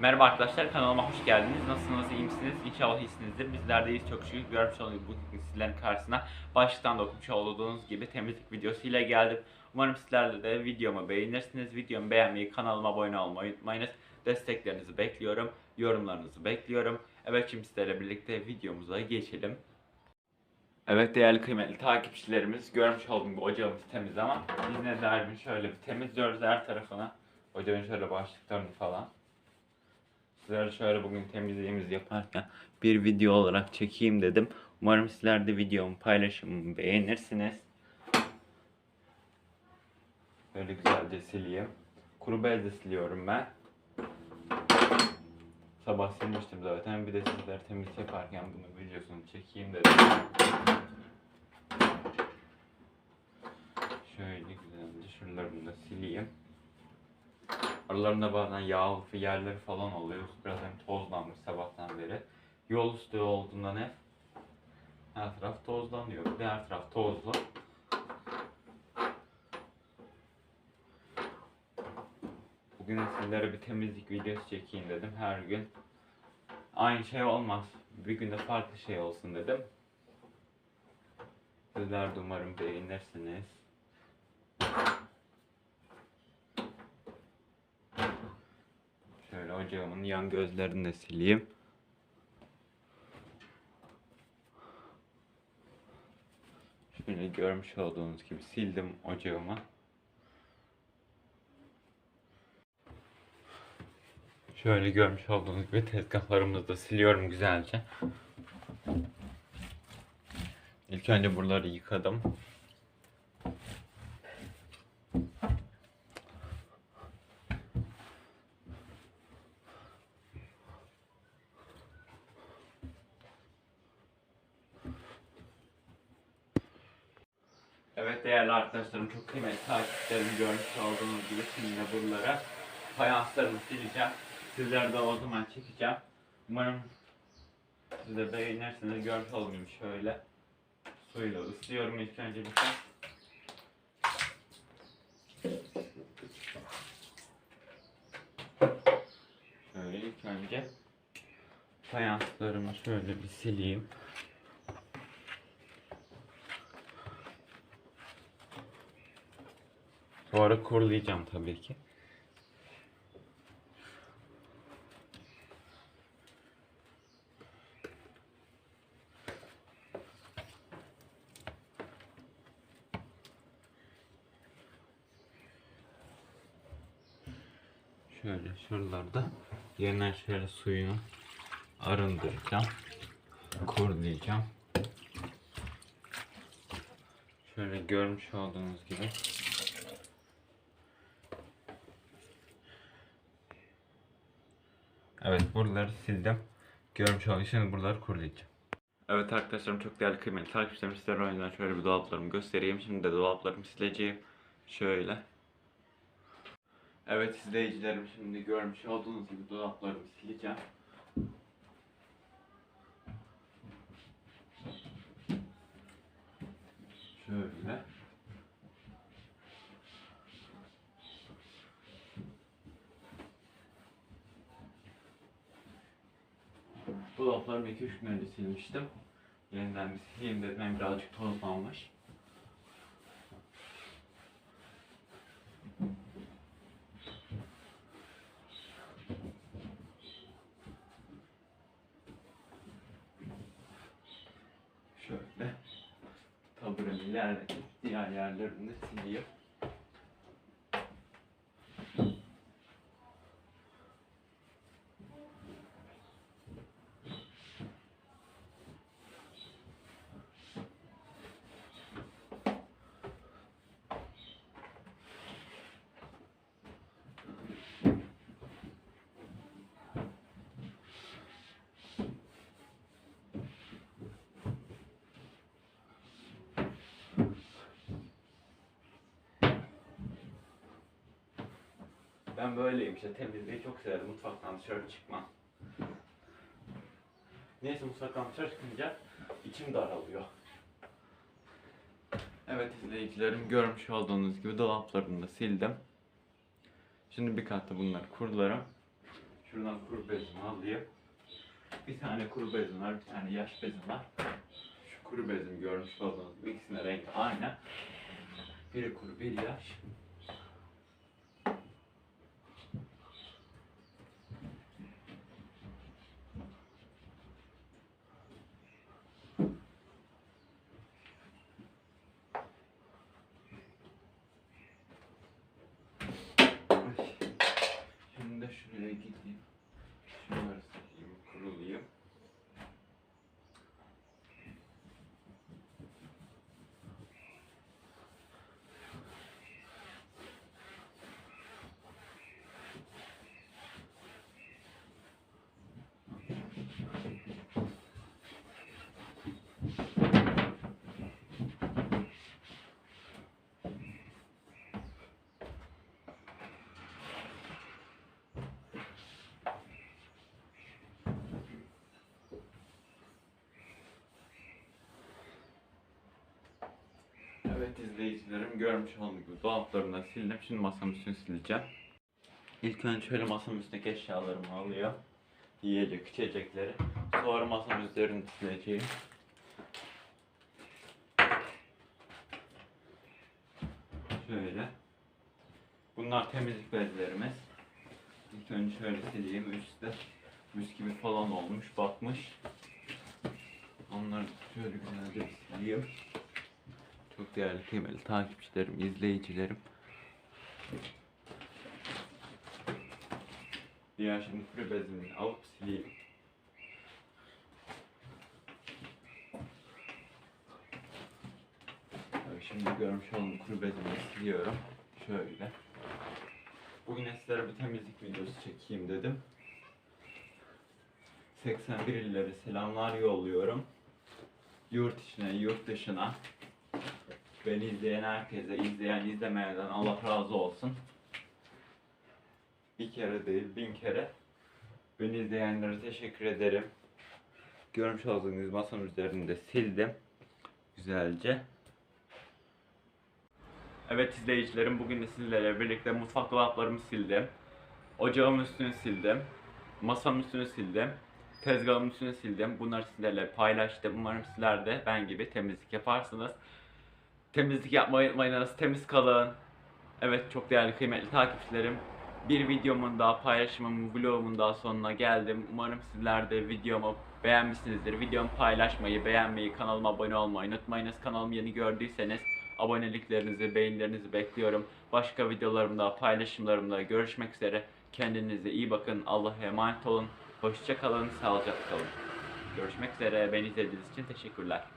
Merhaba arkadaşlar kanalıma hoş geldiniz. Nasılsınız? iyi misiniz? İnşallah iyisinizdir. Bizler de iyiyiz çok şükür. Görmüş olduğunuz bu sizlerin karşısına başlıktan da okumuş olduğunuz gibi temizlik videosu ile geldim. Umarım sizler de videomu beğenirsiniz. Videomu beğenmeyi, kanalıma abone olmayı unutmayınız. Desteklerinizi bekliyorum. Yorumlarınızı bekliyorum. Evet şimdi sizlerle birlikte videomuza geçelim. Evet değerli kıymetli takipçilerimiz görmüş olduğum gibi ocağımız temiz ama biz ne dermiş şöyle bir temizliyoruz her tarafına. Ocağın şöyle başlıklarını falan. Sizlere şöyle bugün temizliğimizi yaparken bir video olarak çekeyim dedim. Umarım sizler de videomu paylaşımımı beğenirsiniz. Böyle güzelce sileyim. Kuru bezle siliyorum ben. Sabah silmiştim zaten. Bir de sizler temizlik yaparken bunu videosunu çekeyim dedim. Şöyle güzelce şuralarını da sileyim. Aralarında bazen yağ yerleri falan oluyor. Biraz hem tozlanmış sabahtan beri. Yol üstü olduğundan hep her taraf tozlanıyor. Bir her taraf tozlu. Bugün sizlere bir temizlik videosu çekeyim dedim. Her gün aynı şey olmaz. Bir günde farklı şey olsun dedim. Sizler de umarım beğenirsiniz. Şöyle ocağımın yan gözlerini de sileyim. Şöyle görmüş olduğunuz gibi sildim ocağımı. Şöyle görmüş olduğunuz gibi tezgahlarımızı da siliyorum güzelce. İlk önce buraları yıkadım. Evet değerli arkadaşlarım çok kıymetli takipçilerim görmüş olduğunuz gibi şimdi buralara fayanslarımı sileceğim. Sizler de o zaman çekeceğim. Umarım siz de beğenirsiniz. Görmüş gibi şöyle suyla ıslıyorum ilk önce bir şey. Şöyle ilk önce fayanslarımı şöyle bir sileyim. Sonra kurulayacağım tabii ki. Şöyle şuralarda yeniden şöyle suyunu arındıracağım. Kurulayacağım. Şöyle görmüş olduğunuz gibi Evet buraları sildim. Görmüş olduğunuz şimdi buraları kurulayacağım. Evet arkadaşlarım çok değerli kıymetli takipçilerim sizlere yüzden şöyle bir dolaplarımı göstereyim. Şimdi de dolaplarımı sileceğim. Şöyle. Evet izleyicilerim şimdi görmüş olduğunuz gibi dolaplarımı sileceğim. Şöyle. Dolaplarımı 2-3 gün önce silmiştim. Yeniden bir sileyim dedim. Hem birazcık tozlanmış. Şöyle taburemi ilerletip diğer yerlerini sileyim. Ben böyleyim işte temizliği çok severim. Mutfaktan dışarı çıkmam. Neyse mutfaktan dışarı çıkınca içim daralıyor. Evet izleyicilerim görmüş olduğunuz gibi dolaplarını da sildim. Şimdi bir katta bunları kurularım. Şuradan kuru bezimi alayım. Bir tane kuru bezim var, bir tane yaş bezim var. Şu kuru bezim görmüş olduğunuz gibi ikisinin rengi aynı. Biri kuru, biri yaş. make it live. Evet izleyicilerim görmüş olduğunuz gibi dolaplarımı da sildim. Şimdi masamın üstünü sileceğim. İlk önce şöyle masamın üstündeki eşyalarımı alıyor. Yiyecek, içecekleri. Sonra masamın üzerinde sileceğim. Şöyle. Bunlar temizlik bezlerimiz. İlk önce şöyle sileyim. Üstte mis gibi falan olmuş, batmış. Onları şöyle güzelce sileyim. Çok değerli kıymetli takipçilerim, izleyicilerim. Diğer şimdi kuru bezimi alıp sileyim. Tabii şimdi görmüş olduğum kuru bezimi siliyorum. Şöyle. Bugün sizlere bir temizlik videosu çekeyim dedim. 81 illere selamlar yolluyorum. Yurt içine, yurt dışına. Beni izleyen herkese, izleyen izlemeyenden Allah razı olsun. Bir kere değil, bin kere. Beni izleyenlere teşekkür ederim. Görmüş olduğunuz masanın üzerinde sildim. Güzelce. Evet izleyicilerim bugün de sizlerle birlikte mutfak dolaplarımı sildim. Ocağımın üstünü sildim. Masamın üstünü sildim. Tezgahımın üstünü sildim. Bunları sizlerle paylaştım. Umarım sizler de ben gibi temizlik yaparsınız. Temizlik yapmayı unutmayınız. Temiz kalın. Evet çok değerli kıymetli takipçilerim. Bir videomun daha paylaşımımın vlogumun daha sonuna geldim. Umarım sizler de videomu beğenmişsinizdir. Videomu paylaşmayı, beğenmeyi, kanalıma abone olmayı unutmayınız. Kanalımı yeni gördüyseniz aboneliklerinizi, beğenilerinizi bekliyorum. Başka videolarımda, paylaşımlarımda görüşmek üzere. Kendinize iyi bakın. Allah'a emanet olun. Hoşça kalın, sağlıcakla kalın. Görüşmek üzere. Beni izlediğiniz için teşekkürler.